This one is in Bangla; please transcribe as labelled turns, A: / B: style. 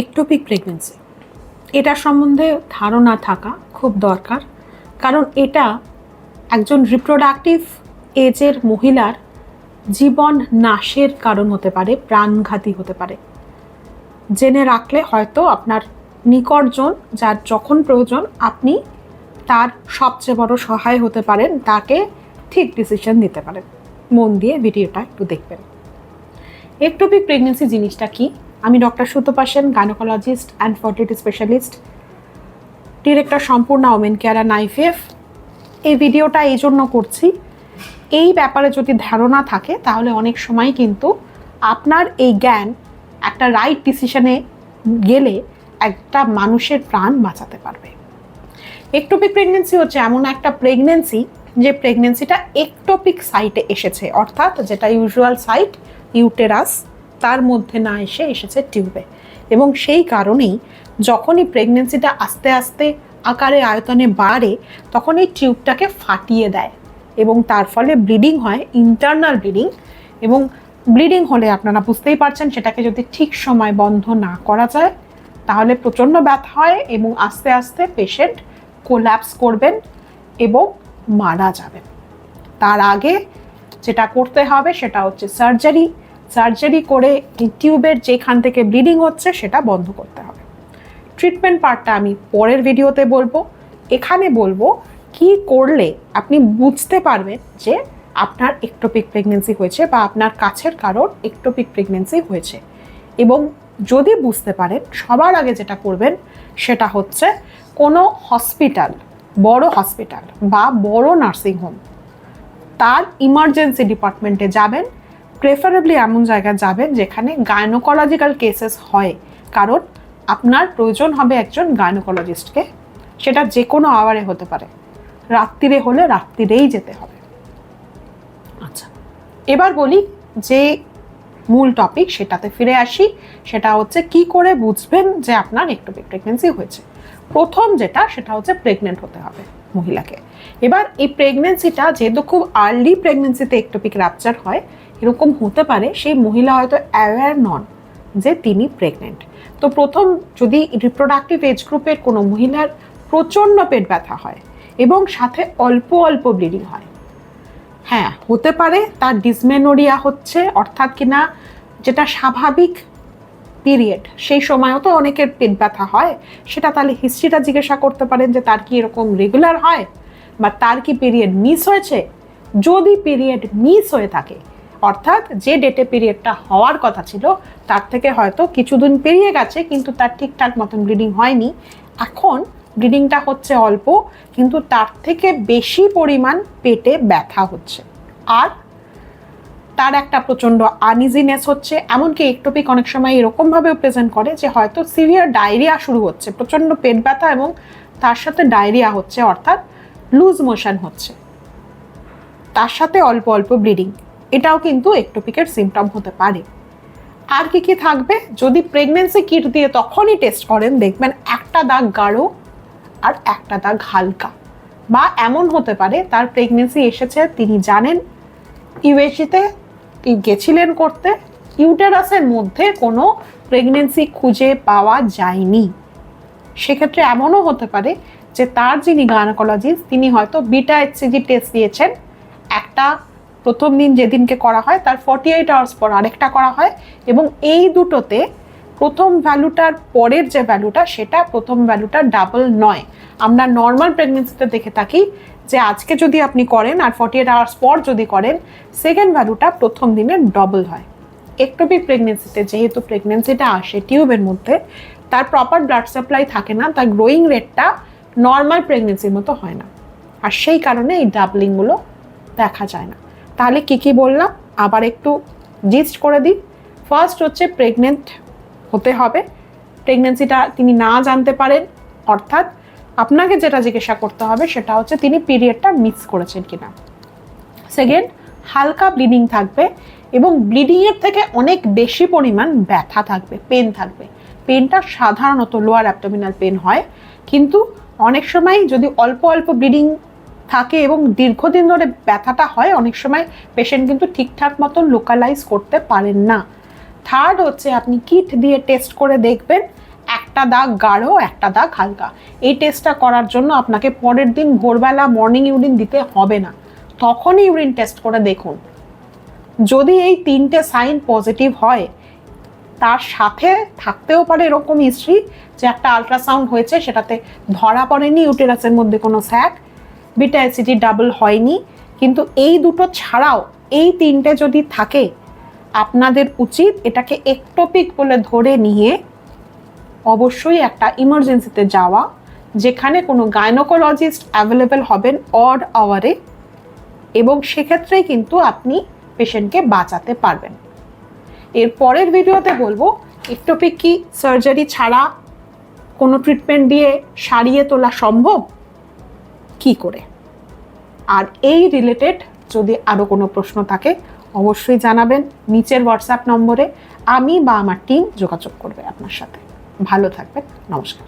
A: Ectopic pregnancy. এটা সম্বন্ধে ধারণা থাকা খুব দরকার, কারণ এটা একজন রিপ্রোডাক্টিভ এজের মহিলার জীবন নাশের কারণ হতে পারে, প্রাণঘাতী হতে পারে। জেনে রাখলে হয়তো আপনার নিকটজন যার যখন প্রয়োজন আপনি তার সবচেয়ে বড় সহায় হতে পারেন, তাকে ঠিক ডিসিশন দিতে পারেন। মন দিয়ে ভিডিওটা একটু দেখবেন। একটোপিক প্রেগনেন্সি জিনিসটা কি? আমি doctor Sutapa Sen gynaecologist and fertility specialist director Sampurna women care and এই ভিডিওটা এই জন্য করছি। এই ব্যাপারে যদি ধারণা থাকে, তাহলে অনেক সময় কিন্তু আপনার এই জ্ঞান একটা রাইট ডিসিশনে গেলে একটা মানুষের প্রাণ বাঁচাতে পারবে। একটোপিক প্রেগনেন্সি হচ্ছে এমন একটা প্রেগনেন্সি যে প্রেগনেন্সিটা একটোপিক সাইটে এসেছে, অর্থাৎ যেটা ইউজুয়াল সাইট ইউটেরাস তার মধ্যে না এসে এসেছে টিউবে। এবং সেই কারণেই যখনই প্রেগনেন্সিটা আস্তে আস্তে আকারে, আয়তনে বাড়ে, তখন এই টিউবটাকে ফাটিয়ে দেয় এবং তার ফলে ব্লিডিং হয় ইন্টারনাল ব্লিডিং। এবং ব্লিডিং হলে আপনারা বুঝতেই পারছেন সেটাকে যদি ঠিক সময় বন্ধ না করা যায়, তাহলে প্রচণ্ড ব্যথা হয় এবং আস্তে আস্তে পেশেন্ট কোল্যাপস করবেন এবং মারা যাবেন। তার আগে যেটা করতে হবে সেটা হচ্ছে সার্জারি সার্জারি করে টিউবের যেখান থেকে ব্লিডিং হচ্ছে সেটা বন্ধ করতে হবে। ট্রিটমেন্ট পার্টটা আমি পরের ভিডিওতে বলব। এখানে বলব কি করলে আপনি বুঝতে পারবেন যে আপনার একটোপিক প্রেগনেন্সি হয়েছে বা আপনার কাছের কারোর একটোপিক প্রেগনেন্সি হয়েছে। এবং যদি বুঝতে পারেন, সবার আগে যেটা করবেন সেটা হচ্ছে কোনো হসপিটাল, বড় হসপিটাল বা বড় নার্সিং হোম তার ইমার্জেন্সি ডিপার্টমেন্টে যাবেন। প্রেফারেবলি এমন জায়গায় যাবেন যেখানে গাইনোকোলজিক্যাল কেসেস হয়। কারণ আপনার প্রয়োজন হবে একজন গাইনোকোলজিস্টকে সেটা যে কোনো আওয়ারে হতে পারে। রাত্রিরে হলে রাত্রিরেই যেতে হবে। আচ্ছা এবার বলি যে মূল টপিক সেটাতে ফিরে আসি। সেটা হচ্ছে কি করে বুঝবেন যে আপনার একটোপিক প্রেগনেন্সি হয়েছে? প্রথম যেটা, সেটা হচ্ছে প্রেগনেন্ট হতে হবে মহিলাকে। এবার এই প্রেগনেন্সিটা যেহেতু খুব আর্লি প্রেগনেন্সিতে একটোপিক র্যাপচার হয় এরকম হতে পারে, সেই মহিলা হয়তো অ্যাওয়্যার নন যে তিনি প্রেগনেন্ট তো প্রথম যদি রিপ্রোডাক্টিভ এজ গ্রুপের কোনো মহিলার প্রচণ্ড পেট ব্যথা হয় এবং সাথে অল্প অল্প ব্লিডিং হয় হ্যাঁ হতে পারে তার ডিসমেনোরিয়া হচ্ছে, অর্থাৎ কিনা যেটা স্বাভাবিক পিরিয়ড সেই সময়ও তো অনেকের পেট ব্যথা হয়, সেটা তাহলে হিস্ট্রিটা জিজ্ঞাসা করতে পারেন যে তার কি এরকম রেগুলার হয় বা তার কি পিরিয়ড মিস হয়েছে? যদি পিরিয়ড মিস হয়ে থাকে অর্থাৎ যে ডেটে পিরিয়ডটা হওয়ার কথা ছিল, তার থেকে হয়তো কিছুদিন পেরিয়ে গেছে, কিন্তু তার ঠিকঠাক মতন ব্লিডিং হয়নি। এখন ব্লিডিংটা হচ্ছে অল্প, কিন্তু তার থেকে বেশি পরিমাণ পেটে ব্যথা হচ্ছে। আর তার একটা প্রচণ্ড আনইজিনেস হচ্ছে, এমনকি একটোপিক অনেক সময় এরকমভাবেও প্রেজেন্ট করে যে হয়তো সিভিয়ার ডায়রিয়া শুরু হচ্ছে, প্রচণ্ড পেট ব্যথা এবং তার সাথে ডায়রিয়া হচ্ছে, অর্থাৎ লুজ মোশন হচ্ছে। তার সাথে অল্প অল্প ব্লিডিং এটাও কিন্তু একটোপিকের সিমটম হতে পারে। আর কি কি থাকবে? যদি প্রেগনেন্সি কিট দিয়ে তখনই টেস্ট করেন, দেখবেন একটা দাগ গাঢ় আর একটা দাগ হালকা। বা এমন হতে পারে, তার প্রেগনেন্সি এসেছে, তিনি জানেন ইউএসিতে গেছিলেন করতে, ইউটেরাসের মধ্যে কোনো প্রেগনেন্সি খুঁজে পাওয়া যায়নি। সেক্ষেত্রে এমনও হতে পারে যে তার যিনি গায়নোকোলজিস্ট তিনি হয়তো বিটা এইচসিজি টেস্ট দিয়েছেন, একটা প্রথম দিন যেদিনকে করা হয়, তার ফর্টি এইট আওয়ার্স পর আরেকটা করা হয় এবং এই দুটোতে প্রথম ভ্যালুটার পরের যে ভ্যালুটা সেটা প্রথম ভ্যালুটা ডাবল নয়। আমরা নর্মাল প্রেগনেন্সিতে দেখে থাকি যে আজকে যদি আপনি করেন আর ফর্টি এইট আওয়ার্স পর যদি করেন সেকেন্ড ভ্যালুটা প্রথম দিনের ডবল হয়। একটোপিক প্রেগনেন্সিতে যেহেতু প্রেগনেন্সিটা আসে টিউবের মধ্যে, তার প্রপার ব্লাড সাপ্লাই থাকে না, তার গ্রোয়িং রেটটা নর্মাল প্রেগনেন্সির মতো হয় না। আর সেই কারণে এই ডাবলিংগুলো দেখা যায় না। তাহলে কি কি বললাম? আবার একটু জিস্ট করে দিই। ফার্স্ট হচ্ছে প্রেগনেন্ট হতে হবে। প্রেগনেন্সিটা তিনি না জানতে পারেন, অর্থাৎ আপনাকে যেটা জিজ্ঞাসা করতে হবে সেটা হচ্ছে তিনি পিরিয়ডটা মিস করেছেন কিনা। সেকেন্ড হালকা ব্লিডিং থাকবে এবং ব্লিডিংয়ের থেকে অনেক বেশি পরিমাণ ব্যথা থাকবে পেন থাকবে। পেনটা সাধারণত লোয়ার অ্যাবডোমিনাল পেন হয়। কিন্তু অনেক সময় যদি অল্প অল্প ব্লিডিং থাকে এবং দীর্ঘদিন ধরে ব্যথাটা হয়, অনেক সময় পেশেন্ট কিন্তু ঠিকঠাক মতন লোকালাইজ করতে পারেন না। থার্ড হচ্ছে আপনি কিট দিয়ে টেস্ট করে দেখবেন, একটা দাগ গাঢ়, একটা দাগ হালকা। এই টেস্টটা করার জন্য আপনাকে পরের দিন ভোরবেলা মর্নিং ইউরিন দিতে হবে না। তখনই ইউরিন টেস্ট করে দেখুন। যদি এই তিনটে সাইন পজিটিভ হয়, তার সাথে থাকতেও পারে এরকম হিস্ট্রি যে একটা আলট্রাসাউন্ড হয়েছে, সেটাতে ধরা পড়েনি ইউটেরাসের মধ্যে কোনো স্যাক বিটা অ্যাসিডি ডাবল হয়নি, কিন্তু এই দুটো ছাড়াও এই তিনটে যদি থাকে, আপনাদের উচিত এটাকে একটোপিক বলে ধরে নিয়ে অবশ্যই একটা ইমার্জেন্সিতে যাওয়া, যেখানে কোনো গাইনোকোলজিস্ট অ্যাভেলেবেল হবেন অড আওয়ারে এবং সেক্ষেত্রেই কিন্তু আপনি পেশেন্টকে বাঁচাতে পারবেন। এর পরের ভিডিওতে বলব একটোপিক কি সার্জারি ছাড়া কোনো ট্রিটমেন্ট দিয়ে সারিয়ে তোলা সম্ভব? কি করে? আর এই রিলেটেড যদি আরও কোনো প্রশ্ন থাকে, অবশ্যই জানাবেন নিচের হোয়াটসঅ্যাপ নম্বরে। আমি বা আমার টিম যোগাযোগ করবে আপনার সাথে। ভালো থাকবেন। নমস্কার।